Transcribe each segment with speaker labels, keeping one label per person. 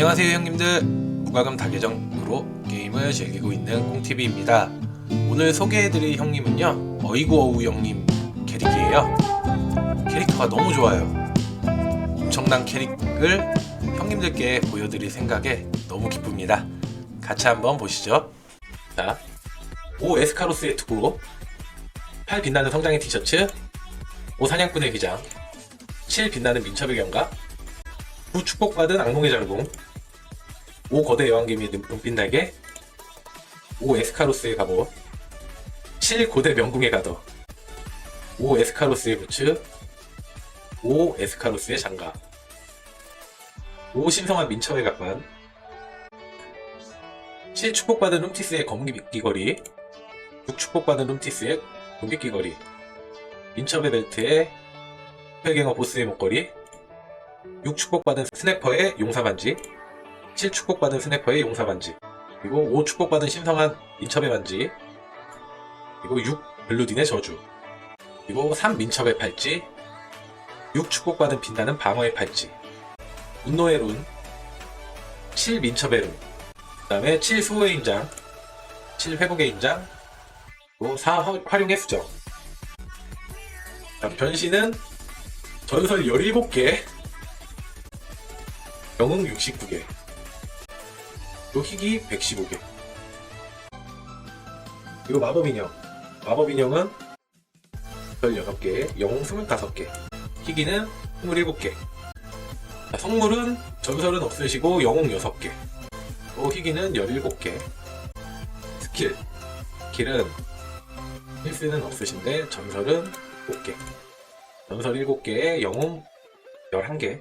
Speaker 1: 안녕하세요 형님들. 무과금 다계정으로 게임을 즐기고 있는 꽁TV입니다. 오늘 소개해드릴 형님은요 어이구어우 형님 캐릭이에요. 캐릭터가 너무 좋아요. 엄청난 캐릭을 형님들께 보여드릴 생각에 너무 기쁩니다. 같이 한번 보시죠. 자, 5 에스카로스의 투구. 8 빛나는 성장의 티셔츠. 5 사냥꾼의 기장. 7 빛나는 민첩의 경각. 9 축복받은 악몽의 장궁 5 거대 여왕개미의 눈- 눈빛 날개 5 에스카로스의 갑옷 7 고대 명궁의 가더 5 에스카로스의 부츠 5 에스카로스의 장갑 5 신성한 민첩의 갑반 7 축복받은 룸티스의 검기 귀걸이 6 축복받은 룸티스의 공기 귀걸이 민첩의 벨트에 혈갱어 보스의 목걸이 6 축복받은 스네퍼의 용사 반지 7 축복받은 스네퍼의 용사 반지 그리고 5 축복받은 신성한 민첩의 반지 그리고 6 블루딘의 저주 그리고 3 민첩의 팔찌 6 축복받은 빛나는 방어의 팔찌 분노의 룬 7 민첩의 룬 그 다음에 7 수호의 인장 7 회복의 인장 그리고 4 활용의 수정. 자, 변신은 전설 17개 영웅 69개 또 희귀 115개. 그리고 마법 인형. 마법 인형은 별 6개 영웅 25개. 희귀는 27개. 자, 성물은 전설은 없으시고 영웅 6개. 또 희귀는 17개. 스킬. 스킬은 힐스는 없으신데 전설은 7개. 전설 7개에 영웅 11개.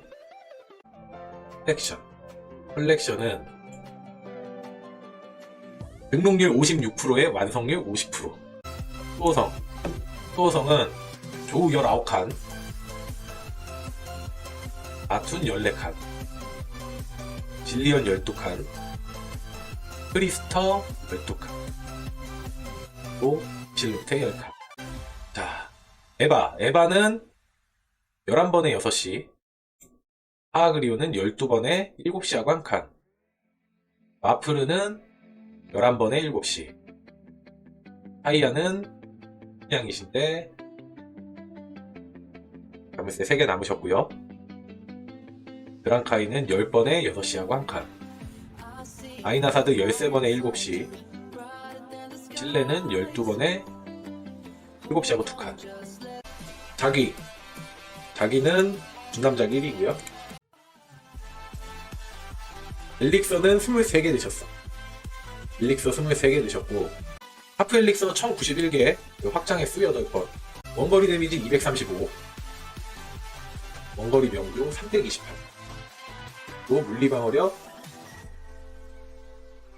Speaker 1: 컬렉션. 컬렉션은 등록률 56%에 완성률 50% 수호성. 수호성은 조우 19칸 아툰 14칸 진리언 12칸 크리스터 12칸 또 실루테 10칸. 자 에바. 에바는 11번에 6시 하그리오는 12번에 7시 하고 1칸. 마프르는 11번에 7시. 하이아는 그냥이신데 가물쇠 3개 남으셨고요. 드랑카이는 10번에 6시 하고 1칸. 아이나사드 13번에 7시. 실내는 12번에 7시 하고 2칸. 자기. 자기는 중남자기 1이고요. 엘릭서는 23개 드셨어. 엘릭서 23개 드셨고, 하프 엘릭서 1091개, 확장의 수 8번, 원거리 데미지 235, 원거리 명중 328, 또 물리방어력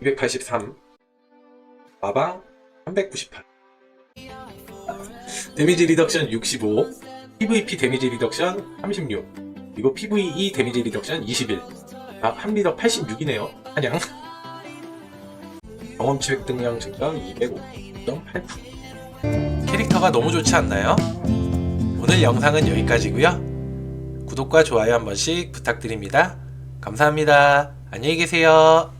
Speaker 1: 283, 마방 398, 데미지 리덕션 65, PVP 데미지 리덕션 36, 그리고 PVE 데미지 리덕션 21, 아, 한미더 86이네요. 한양. 경험치 획득량 증가 205.8%. 캐릭터가 너무 좋지 않나요? 오늘 영상은 여기까지고요. 구독과 좋아요 한 번씩 부탁드립니다. 감사합니다. 안녕히 계세요.